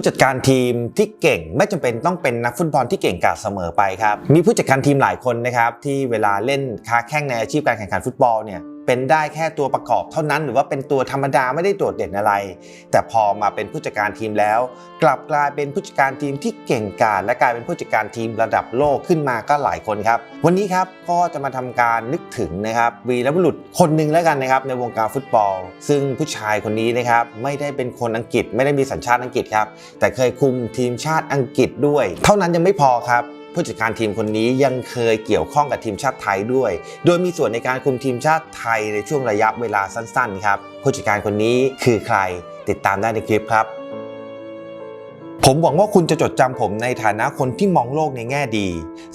ผู้จัดการทีมที่เก่งไม่จำเป็นต้องเป็นนักฟุตบอลที่เก่งกาจเสมอไปครับ มีผู้จัดการทีมหลายคนนะครับที่เวลาเล่นค้าแข่งในอาชีพการแข่งขันฟุตบอลเนี่ยเป็นได้แค่ตัวประกอบเท่านั้น หรือว่าเป็นตัวธรรมดาไม่ได้โดดเด่นอะไร แต่พอมาเป็นผู้จัดการทีมแล้ว กลับกลายเป็นผู้จัดการทีมที่เก่งกาจและกลายเป็นผู้จัดการทีมระดับโลกขึ้นมาก็หลายคนครับ วันนี้ครับก็จะมาทำการนึกถึงนะครับวีรบุรุษคนหนึ่งแล้วกันนะครับในวงการฟุตบอล ซึ่งผู้ชายคนนี้นะครับไม่ได้เป็นคนอังกฤษ ไม่ได้มีสัญชาติอังกฤษครับแต่เคยคุมทีมชาติอังกฤษด้วย เท่านั้นยังไม่พอครับ ผู้จัดการทีมคนนี้ยังเคยเกี่ยวข้องกับทีมชาติไทยด้วย โดยมีส่วนในการคุมทีมชาติไทยในช่วงระยะเวลาสั้นๆครับผู้จัดการคนนี้คือใครติดตามได้ในคลิปครับ ผมหวังว่าคุณจะจดจำผมในฐานะคนที่มองโลกในแง่ดี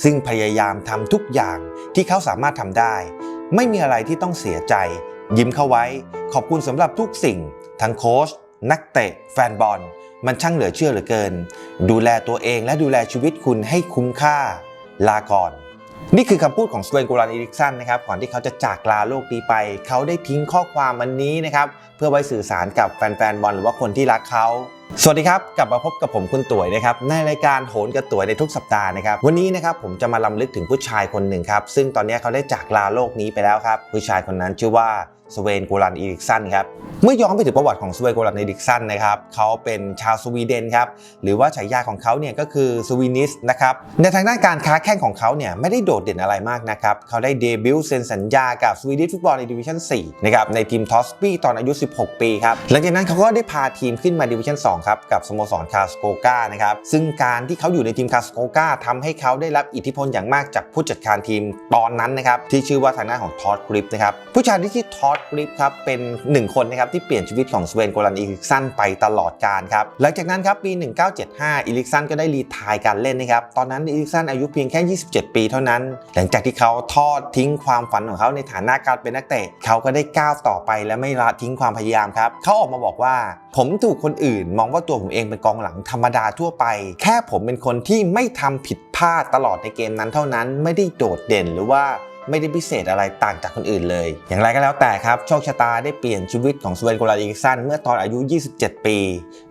ซึ่งพยายามทำทุกอย่างที่เขาสามารถทำได้ ไม่มีอะไรที่ต้องเสียใจ ยิ้มเข้าไว้ ขอบคุณสำหรับทุกสิ่ง ทั้งโค้ชนักเตะ แฟนบอล มันช่างเหลือเชื่อเหลือเกิน ดูแลตัวเองและดูแลชีวิตคุณให้คุ้มค่าลาก่อน นี่คือคำพูดของสเวนโกรันอีริกสันนะครับก่อนที่เขาจะจากลาโลกนี้ไป เขาได้ทิ้งข้อความวันนี้นะครับเพื่อไว้สื่อสารกับแฟนๆบอลหรือว่าคนที่รักเขาสวัสดีครับ กลับมาพบกับผมคุณตุ๋ยนะครับในรายการโหนกระตุ๋ยในทุกสัปดาห์นะครับวันนี้นะครับผมจะมาลำลึกถึงผู้ชายคนหนึ่งครับซึ่งตอนนี้เขาได้จากลาโลกนี้ไปแล้วครับผู้ชายคนนั้นชื่อว่า สเวนโกรันอีริกสันครับ เมื่อย้อนไปถึงประวัติของสเวนโกรันอีริกสันนะครับเขาเป็นชาวสวีเดนครับหรือว่าฉายาของเขาเนี่ยก็คือสวีนิสนะครับในทางด้านการค้าแข่งของเขาเนี่ยไม่ได้โดดเด่นอะไรมากนะครับเขาได้เดบิวต์เซ็นสัญญากับสวีดิชฟุตบอลในดิวิชั่น4นะครับในทีมทอสปีตอนอายุ 16 ปีครับหลังจากนั้นเขาก็ได้พาทีมขึ้นมาดิวิชั่น2ครับกับสโมสรคาสโกกานะครับซึ่งการที่เขาอยู่ในทีมคาสโกกาทำให้เขาได้รับอิทธิพลอย่างมากจากผู้จัดการทีมตอนนั้นนะครับที่ชื่อว่าทางด้านของทอดกริปนะครับผู้ชายที่ชื่อทอดกริปครับเป็นหนึ่งคนนะครับที่เปลี่ยนชีวิตของสเวนโกลันอีริกสันไปตลอดกาลครับหลังจากนั้นครับปี 1975อีริกสันก็ได้รีทายการเล่นนะครับตอนนั้นอีริกสันอายุเพียงแค่ 27 ปีเท่านั้น หลังจากที่เขาทอดทิ้งความฝันของเขาในฐานะการเป็นนักเตะเขาก็ได้ก้าวต่อไปและไม่ละทิ้งความพยายามครับเขาออกมาบอกว่า ผมถูกคนอื่น มองว่าตัวผมเองเป็นกองหลังธรรมดาทั่วไป แค่ผมเป็นคนที่ไม่ทำผิดพลาดตลอดในเกมนั้นเท่านั้น ไม่ได้โดดเด่นหรือว่า ไม่ได้พิเศษอะไรต่างจากคนอื่นเลย อย่างไรก็แล้วแต่ครับ โชคชะตาได้เปลี่ยนชีวิตของสเวนโกลาดิกสันเมื่อตอนอายุ 27 ปี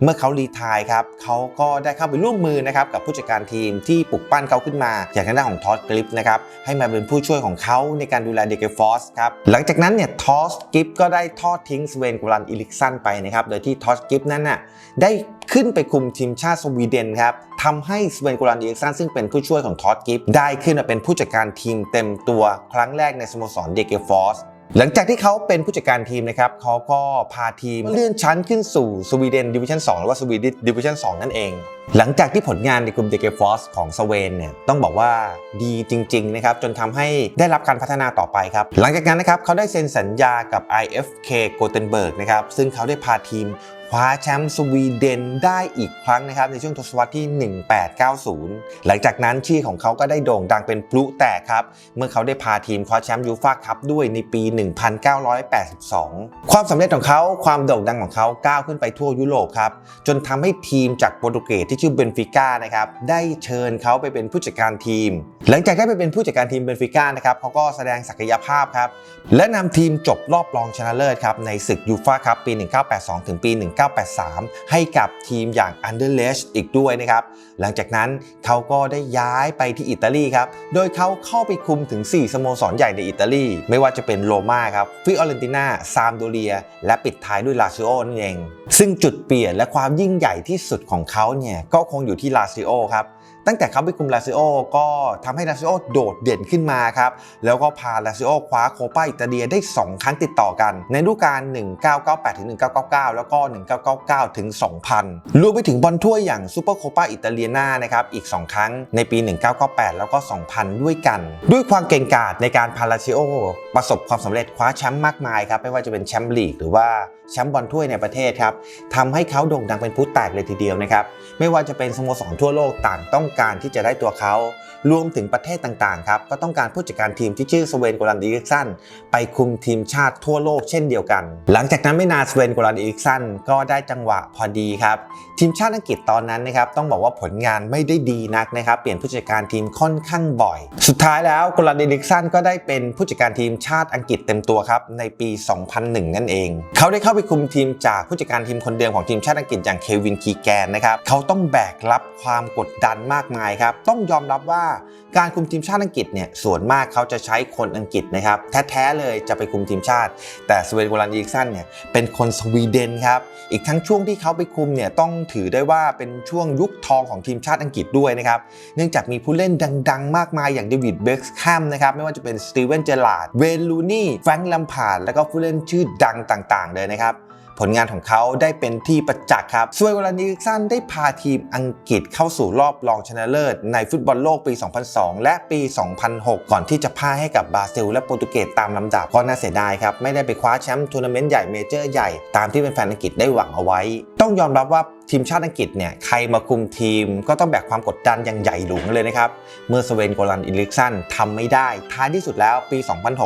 เมื่อเขารีทายครับเขาก็ได้เข้าไปร่วมมือนะครับกับผู้จัดการทีมที่ปลุกปั้นเขาขึ้นมา อย่างทางด้านของทอสกริปนะครับให้มาเป็นผู้ช่วยของเขาในการดูแลเดเกฟอสครับหลังจากนั้นเนี่ยทอสกิฟก็ได้ทอดทิ้งสเวนโกลันอิลิกสันไปนะครับโดยที่ทอสกิฟนั้นน่ะได้ ขึ้นไปคุมทีมชาติสวีเดนครับทำให้สเวนโกลันอิลิกสันซึ่งเป็นผู้ช่วยของทอตกิฟได้ขึ้นมาเป็นผู้จัดการทีมเต็มตัวครั้งแรกในสโมสรเดเกฟอสหลังจากที่เขาเป็นผู้จัดการทีมนะครับเขาก็พาทีมเลื่อนชั้นขึ้นสู่สวีเดนดิวิชั่น2หรือว่าสวีดิดิวิชั่น2นั่นเอง หลังจากที่ผลงานในกลุ่มเดเกฟอสของสเวนเนี่ยต้องบอกว่าดีจริงๆนะครับจนทำให้ได้รับการพัฒนาต่อไปครับ หลังจากนั้นนะครับเขาได้เซ็นสัญญากับ IFK โกเทนเบิร์กนะครับซึ่งเขาได้พาทีมคว้าแชมป์สวีเดนได้อีกครั้งนะครับในช่วงทศวรรษที่ 1890 หลังจากนั้นชื่อของเขาก็ได้โด่งดังเป็นพลุแตกครับ เมื่อเขาได้พาทีมคว้าแชมป์ยูฟ่าคัพด้วยในปี 1982 ความสำเร็จของเขาความโด่งดังของเขาก้าวขึ้นไปทั่วยุโรปครับจนทำให้ทีมจากโปรตุเกสที่ชื่อเบนฟิก้านะครับได้เชิญเขาไปเป็นผู้จัดการทีม หลังจากได้ไปเป็นผู้จัดการทีมเบนฟิก้านะครับเขาก็แสดงศักยภาพครับและนำทีมจบรอบรองชนะเลิศครับในศึกยูฟ่าคัพปี 1982 ถึงปี 1983 ให้กับทีมอย่างอันเดอร์เลชอีกด้วยนะครับหลังจากนั้นเขาก็ได้ย้ายไปที่อิตาลีครับโดยเขาเข้าไปคุมถึง 4 สโมสรใหญ่ในอิตาลี ไม่ว่าจะเป็นโรม่าครับฟิออเรนติน่าซามโดเรีย และปิดท้ายด้วยลาซิโอนั่นเอง ซึ่งจุดเปลี่ยนและความยิ่งใหญ่ที่สุดของเขาเนี่ยก็คงอยู่ที่ลาซิโอครับ ตั้งแต่เขาไปคุมลาซิโอก็ทำให้ลาซิโอโดดเด่นขึ้นมาครับ แล้วก็พาลาซิโอคว้าโคปาอิตาเลียได้ 2 ครั้งติดต่อกัน ในฤดูกาล 1998ถึง1999 แล้วก็ 1999ถึง2000 รวมไปถึงบอลถ้วยอย่างซูเปอร์โคปาอิตาเลียนานะครับอีก 2 ครั้งในปี 1998 แล้วก็ 2000 ด้วยกัน ด้วยความเก่งกาจในการพาลาซิโอประสบความสำเร็จคว้าแชมป์มากมายครับไม่ว่าจะเป็นแชมป์ลีกหรือว่าแชมป์บอลถ้วยในประเทศครับทำให้เขาโด่งดังเป็นผู้แตกเลยทีเดียวนะครับไม่ว่าจะเป็นสโมสรทั่วโลกต่างต้องการที่จะได้ตัวเขา รวมถึงประเทศต่างๆครับก็ต้องการผู้จัดการทีมที่ชื่อสเวนโกลันดิริกสันไปคุมทีมชาติทั่วโลกเช่นเดียวกัน หลังจากนั้นไม่นานสเวนโกลันดิริกสันก็ได้จังหวะพอดีครับทีมชาติอังกฤษตอนนั้นนะครับต้องบอกว่าผลงานไม่ได้ดีนักนะครับเปลี่ยนผู้จัดการทีมค่อนข้างบ่อย สุดท้ายแล้วโกลันดิริกสันก็ได้เป็นผู้จัดการทีมชาติอังกฤษเต็มตัวครับในปี 2001 นั่นเอง เขาได้เข้าไปคุมทีมจากผู้จัดการทีมคนเดิมของทีมชาติอังกฤษอย่างเควินคีแกนนะครับเขาต้องแบกรับความกดดันมากมายครับต้องยอมรับว่าการคุมทีมชาติอังกฤษเนี่ยส่วนมากเขาจะใช้คนอังกฤษนะครับแท้ๆเลยจะไปคุมทีมชาติ แต่สเวนโกลันอีริกสันเนี่ยเป็นคนสวีเดนครับอีกทั้งช่วงที่เขาไปคุมเนี่ยต้องถือได้ว่าเป็นช่วงยุคทองของทีมชาติอังกฤษด้วยนะครับเนื่องจากมีผู้เล่นดังๆ มากมายอย่างเดวิดเบ็กแฮมนะครับไม่ว่าจะเป็นสตีเวนเจอร์ลาร์ดเวนลูนี่แฟรงค์ลัมพาร์ดแล้วก็ผู้เล่นชื่อดังต่างๆ เลยนะครับ ผลงานของเขาได้เป็นที่ประจักษ์ครับสวยวลานิกสันได้พาทีมอังกฤษเข้าสู่รอบรองชนะเลิศ ในฟุตบอลโลกปี 2002 และปี 2006 ก่อนที่จะพ่ายให้กับบราซิล และโปรตุเกสตามลำดับก็น่าเสียดายครับ ไม่ได้ไปคว้าแชมป์ทัวร์นาเมนต์ใหญ่เมเจอร์ใหญ่ตามที่แฟนอังกฤษได้หวังเอาไว้ ต้องยอมรับว่าทีมชาติอังกฤษเนี่ยใครมาคุมทีมก็ต้องแบกความกดดันอย่างใหญ่หลวงเลยนะครับ เมื่อสเวนโกลันอิลิกสันทำไม่ได้ ท้ายที่สุดแล้วปี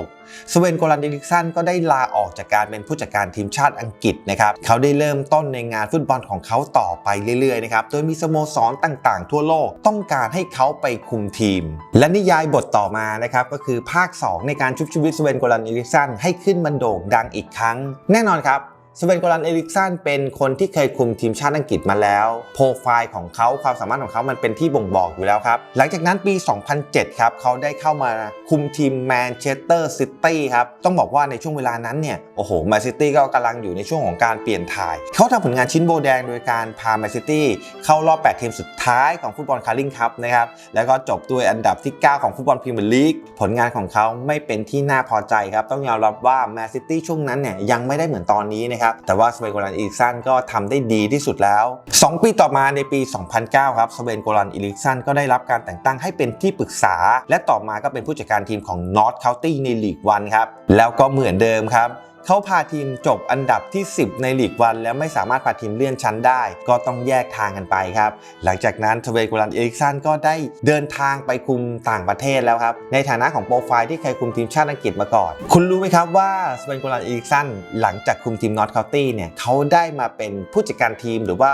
2006 สเวนโกลันดิลิกสันก็ได้ลาออกจากการเป็นผู้จัดการทีมชาติอังกฤษนะครับ เขาได้เริ่มต้นในงานฟุตบอลของเขาต่อไปเรื่อยๆนะครับ โดยมีสโมสรต่างๆ ทั่วโลกต้องการให้เขาไปคุมทีม และนิยายบทต่อมานะครับก็คือภาค 2 ในการชุบชีวิตสเวนโกลันดิลิกสันให้ขึ้นมาโด่งดังอีกครั้ง แน่นอนครับ สเวนโกลันเอริกสันเป็นคนที่เคยคุมทีมชาติอังกฤษมาแล้ว โปรไฟล์ของเขาความสามารถของเขามันเป็นที่บ่งบอกอยู่แล้วครับ หลังจากนั้นปี 2007 ครับเขาได้เข้ามาคุมทีมแมนเชสเตอร์ซิตี้ครับ ต้องบอกว่าในช่วงเวลานั้นเนี่ย โอ้โหแมนซิตี้ก็กำลังอยู่ในช่วงของการเปลี่ยนถ่าย เขาทำผลงานชิ้นโบแดงโดยการพาแมนซิตี้เข้ารอบ 8 ทีมสุดท้ายของฟุตบอลคาร์ลิงคัพนะครับแล้วก็จบด้วยอันดับที่ 9 ของฟุตบอลพรีเมียร์ลีกผลงานของเขาไม่เป็นที่น่าพอใจครับต้องยอมรับว่าแมนซิตี้ช่วงนั้นเนี่ยยังไม่ได้เหมือนตอนนี้นะครับ แต่ว่าสเวนโกลันอีลิกสันก็ทำได้ดีที่สุดแล้ว 2 ปีต่อมาในปี 2009 ครับสเวนโกลันอีลิกสันก็ได้รับการแต่งตั้งให้เป็นที่ปรึกษา และต่อมาก็เป็นผู้จัดการทีมของนอตเคาวตี้ในลีกวันครับ แล้วก็เหมือนเดิมครับ เขาพาทีมจบอันดับที่ 10 ในลีกวัน แล้วไม่สามารถพาทีมเลื่อนชั้นได้ ก็ต้องแยกทางกันไปครับ หลังจากนั้นทเวกุลันเอริกสันก็ได้เดินทางไปคุมต่างประเทศแล้วครับ ในฐานะของโปรไฟล์ที่เคยคุมทีมชาติอังกฤษมาก่อน คุณรู้ไหมครับว่าสเวนกุลันเอริกสันหลังจากคุมทีมนอตคาน์ตี้เนี่ยเขาได้มาเป็นผู้จัดการทีมหรือว่า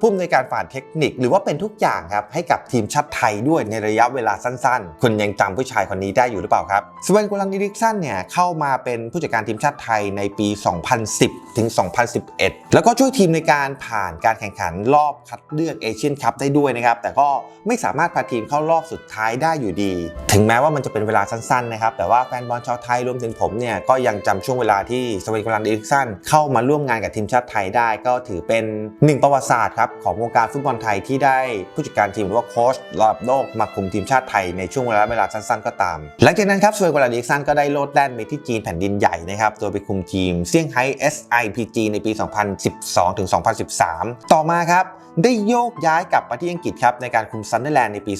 ผู้อำนวยการฝ่ายเทคนิค หรือว่าเป็นทุกอย่างครับให้กับทีมชาติไทยด้วยในระยะเวลาสั้นๆ คุณยังจำผู้ชายคนนี้ได้อยู่หรือเปล่าครับสเวนกูลันดิริกสันเนี่ยเข้ามาเป็นผู้จัดการทีมชาติไทยในปี 2010 ถึง 2011 แล้วก็ช่วยทีมในการผ่านการแข่งขันรอบคัดเลือกเอเชียนคัพได้ด้วยนะครับแต่ก็ไม่สามารถพาทีมเข้ารอบสุดท้ายได้อยู่ดี ถึงแม้ว่ามันจะเป็นเวลาสั้นๆนะครับแต่ว่าแฟนบอลชาวไทยรวมถึงผมเนี่ยก็ยังจำช่วงเวลาที่สเวนกูลันดิริกสันเข้ามาร่วมงานกับทีมชาติไทยได้ก็ถือเป็นหนึ่งประวัติศาสตร์ครับของวงการฟุตบอลไทยที่ได้ผู้จัดการทีมหรือว่าโค้ชระดับโลกมาคุมทีมชาติไทยในช่วงเวลาเวลาสั้นๆก็ตาม หลังจากนั้นครับสเวนกูลันดิซันก็ได้โลดแล่นไปที่จีนแผ่นดินใหญ่นะครับโดยไปคุมทีมเซี่ยงไฮ้ SIPG ในปี 2012ถึง2013 ต่อมาครับได้โยกย้ายกลับมาที่อังกฤษครับในการคุมซันเดอร์แลนด์ในปี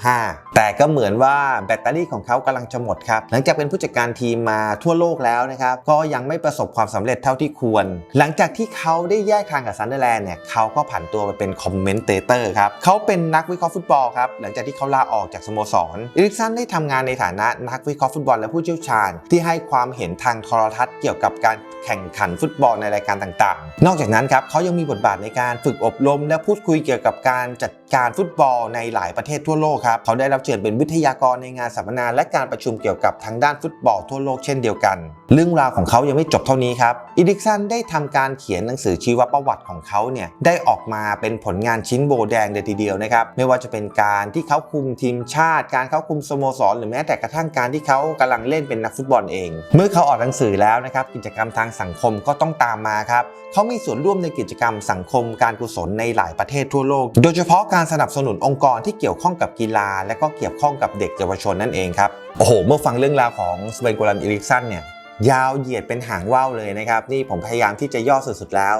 2015 แต่ก็เหมือนว่าแบตเตอรี่ของเขากำลังจะหมดครับ หลังจากเป็นผู้จัดการทีมมาทั่วโลกแล้วนะครับ ก็ยังไม่ประสบความสำเร็จเท่าที่ควร หลังจากที่เขาได้แยกทางกับซันเดอร์แลนด์เนี่ยเขาก็ผันตัวไปเป็นคอมเมนเตเตอร์ครับเขาเป็นนักวิเคราะห์ฟุตบอลครับหลังจากที่เขาลาออกจากสโมสรเอริกสันได้ทำงานในฐานะนักวิเคราะห์ฟุตบอลและผู้เชี่ยวชาญ ที่ให้ความเห็นทางโทรทัศน์เกี่ยวกับการแข่งขันฟุตบอลในรายการต่างๆ นอกจากนั้นครับเขายังมีบทบาทในการฝึกอบรม และพูดคุยเกี่ยวกับการจัดการฟุตบอลในหลายประเทศทั่วโลกครับเขาได้รับเชิญเป็นวิทยากรในงานสัมมนา และการประชุมเกี่ยวกับทางด้านฟุตบอลทั่วโลกเช่นเดียวกัน เรื่องราวของเขายังไม่จบเท่านี้ครับอีดิกสันได้ทำการเขียนหนังสือชีวประวัติของเขาเนี่ยได้ออกมาเป็นผลงานชิ้นโบแดงเลยทีเดียวนะครับไม่ว่าจะเป็นการที่เขาคุมทีมชาติ การเขาคุมสโมสร หรือแม้แต่กระทั่งการที่เขากำลังเล่นเป็นนักฟุตบอลเอง เมื่อเขาออกหนังสือแล้วนะครับกิจกรรมทางสังคมก็ต้องตามมาครับเขามีส่วนร่วมในกิจกรรมสังคมการกุศลในหลายประเทศทั่วโลก โดยเฉพาะการสนับสนุนองค์กรที่เกี่ยวข้องกับกีฬา และก็เกี่ยวข้องกับเด็กเยาวชนนั่นเองครับโอ้โหเมื่อฟังเรื่องราวของสเวนโกลันอิริกสันเนี่ยยาวเหยียดเป็นหางว่าวเลยนะครับ นี่ผมพยายามที่จะย่อสุดๆแล้ว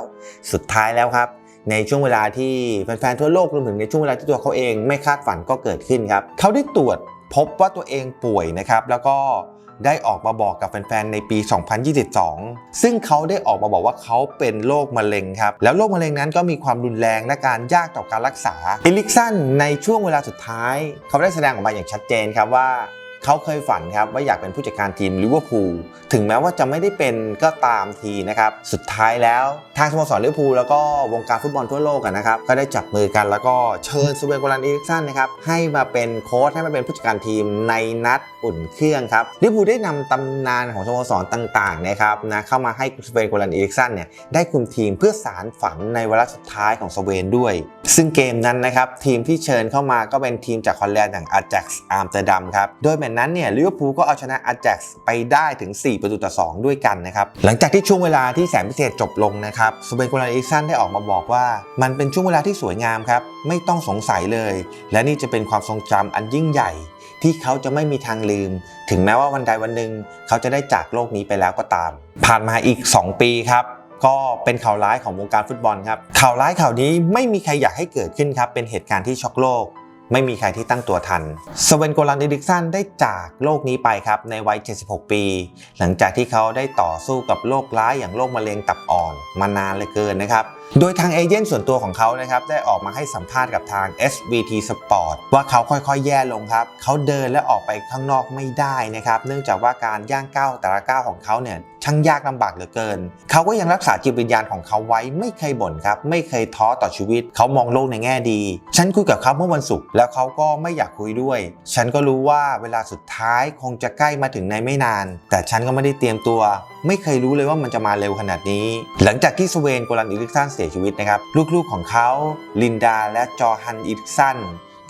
สุดท้ายแล้วครับ ในช่วงเวลาที่แฟนๆทั่วโลกรวมถึงในช่วงเวลาที่ตัวเขาเองไม่คาดฝันก็เกิดขึ้นครับเขาได้ตรวจพบว่าตัวเองป่วยนะครับ แล้วก็ได้ออกมาบอกกับแฟนๆ ในปี 2022 ซึ่งเขาได้ออกมาบอกว่าเขาเป็นโรคมะเร็งครับ แล้วโรคมะเร็งนั้นก็มีความรุนแรงและการยากต่อการรักษาอิลิกสันในช่วงเวลาสุดท้าย เขาได้แสดงออกมาอย่างชัดเจนครับว่า เขาเคยฝันครับว่าอยากเป็นผู้จัดการทีมลิเวอร์พูลถึงแม้ว่าจะไม่ได้เป็นก็ตามทีนะครับ สุดท้ายแล้วทางสโมสรลิเวอร์พูลแล้วก็วงการฟุตบอลทั่วโลกนะครับ ก็ได้จับมือกันแล้วก็เชิญสเวนโกลันอีริกสันนะครับให้มาเป็นโค้ชให้มาเป็นผู้จัดการทีมในนัดอุ่นเครื่องครับลิเวอร์พูลได้นำตำนานของสโมสรต่างๆนะครับนะเข้ามาให้สเวนโกลันอีริกสันเนี่ยได้คุมทีมเพื่อสารฝันในเวลาสุดท้ายของสเวนด้วย ซึ่งเกมนั้นนะครับทีมที่เชิญเข้ามาก็เป็นทีมจากฮอลแลนด์อย่างอา a x อัมสเตอร์ดัมครับโดยแมตช์นั้นเนี่ยลิเวอร์พูลก็เอาชนะอา a x ไปได้ถึง 4 ประตูต่อ 2 ด้วยกันนะครับ หลังจากที่ช่วงเวลาที่แสนพิเศษจบลงนะครับสเวนโกลันอีริกสันได้ออกมาบอกว่า มันเป็นช่วงเวลาที่สวยงามครับ ไม่ต้องสงสัยเลย และนี่จะเป็นความทรงจำอันยิ่งใหญ่ ที่เขาจะไม่มีทางลืม ถึงแม้ว่าวันใดวันหนึ่งเขาจะได้จากโลกนี้ไปแล้วก็ตาม ผ่านมาอีก 2 ปีครับก็เป็นข่าวร้ายของวงการฟุตบอลครับข่าวร้ายข่าวนี้ไม่มีใครอยากให้เกิดขึ้นครับเป็นเหตุการณ์ที่ช็อกโลก ไม่มีใครที่ตั้งตัวทันสเวนโกลันดิดิกสันได้จากโลกนี้ไปครับในวัย 76 ปี หลังจากที่เขาได้ต่อสู้กับโรคร้ายอย่างโรคมะเร็งตับอ่อนมานานเลือเกินนะครับ โดยทางเอเจนต์ส่วนตัวของเขานะครับได้ออกมาให้สัมภาษณ์กับทาง SVT Sport ว่าเขาค่อยๆ แย่ลงครับ เขาเดินและออกไปข้างนอกไม่ได้นะครับ เนื่องจากว่าการย่างก้าวแต่ละก้าวของเขาเนี่ย ช่างยากลำบากเหลือเกิน เขาก็ยังรักษาจิตวิญญาณของเขาไว้ไม่เคยบ่นครับไม่เคยท้อต่อชีวิต เขามองโลกในแง่ดี ฉันคุยกับเขาเมื่อวันศุกร์แล้วเขาก็ไม่อยากคุยด้วย ฉันก็รู้ว่าเวลาสุดท้ายคงจะใกล้มาถึงในไม่นาน แต่ฉันก็ไม่ได้เตรียมตัว ไม่เคยรู้เลยว่ามันจะมาเร็วขนาดนี้ หลังจากที่สเวนโกลันอีริกสันเสียชีวิตนะครับลูกๆของเขาลินดาและจอฮันอีริกสัน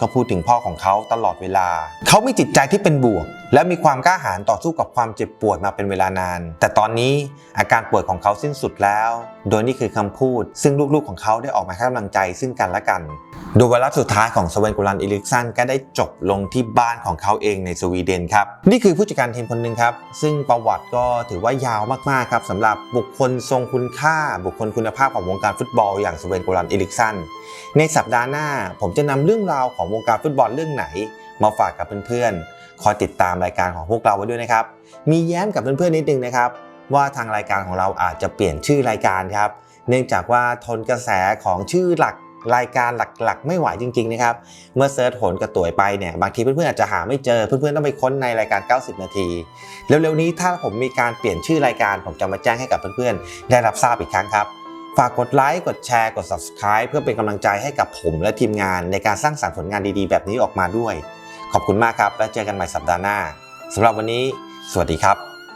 ก็พูดถึงพ่อของเขาตลอดเวลา เขามีจิตใจที่เป็นบวก และมีความกล้าหาญต่อสู้กับความเจ็บปวดมาเป็นเวลานาน แต่ตอนนี้อาการป่วยของเขาสิ้นสุดแล้ว โดยนี่คือคำพูด ซึ่งลูกๆของเขาได้ออกมาให้กำลังใจซึ่งกันและกัน โดยวาระสุดท้ายของสเวนกูลันอีลิกสันก็ได้จบลงที่บ้านของเขาเองในสวีเดนครับ นี่คือผู้จัดการทีมคนหนึ่งครับ ซึ่งประวัติก็ถือว่ายาวมากๆครับสำหรับบุคคลทรงคุณค่า บุคคลคุณภาพของวงการฟุตบอลอย่างสเวนกูลันอีลิกสันในสัปดาห์หน้าผมจะนำเรื่องราวของวงการฟุตบอลเรื่องไหน มาฝากกับเพื่อนๆคอยติดตามรายการของพวกเราไว้ด้วยนะครับมีแย้มกับเพื่อนๆนิดนึงนะครับ ว่าทางรายการของเราอาจจะเปลี่ยนชื่อรายการครับ เนื่องจากว่าทนกระแสของชื่อหลักรายการหลักๆ ไม่ไหวจริง ๆ นะครับ เมื่อเซิร์ชโหนกระต่วยไปเนี่ย บางทีเพื่อนๆอาจจะหาไม่เจอ เพื่อนๆต้องไปค้นในรายการ 90 นาที เร็วๆนี้ถ้าผมมีการเปลี่ยนชื่อรายการ ผมจะมาแจ้งให้กับเพื่อนๆ ได้รับทราบอีกครั้งครับ ฝากกดไลค์ กดแชร์ กด subscribe เพื่อเป็นกำลังใจให้กับผมและทีมงานในการสร้างสรรค์ผลงานดีๆ แบบนี้ออกมาด้วย ขอบคุณมากครับ แล้วเจอกันใหม่สัปดาห์หน้าสำหรับวันนี้ สวัสดีครับ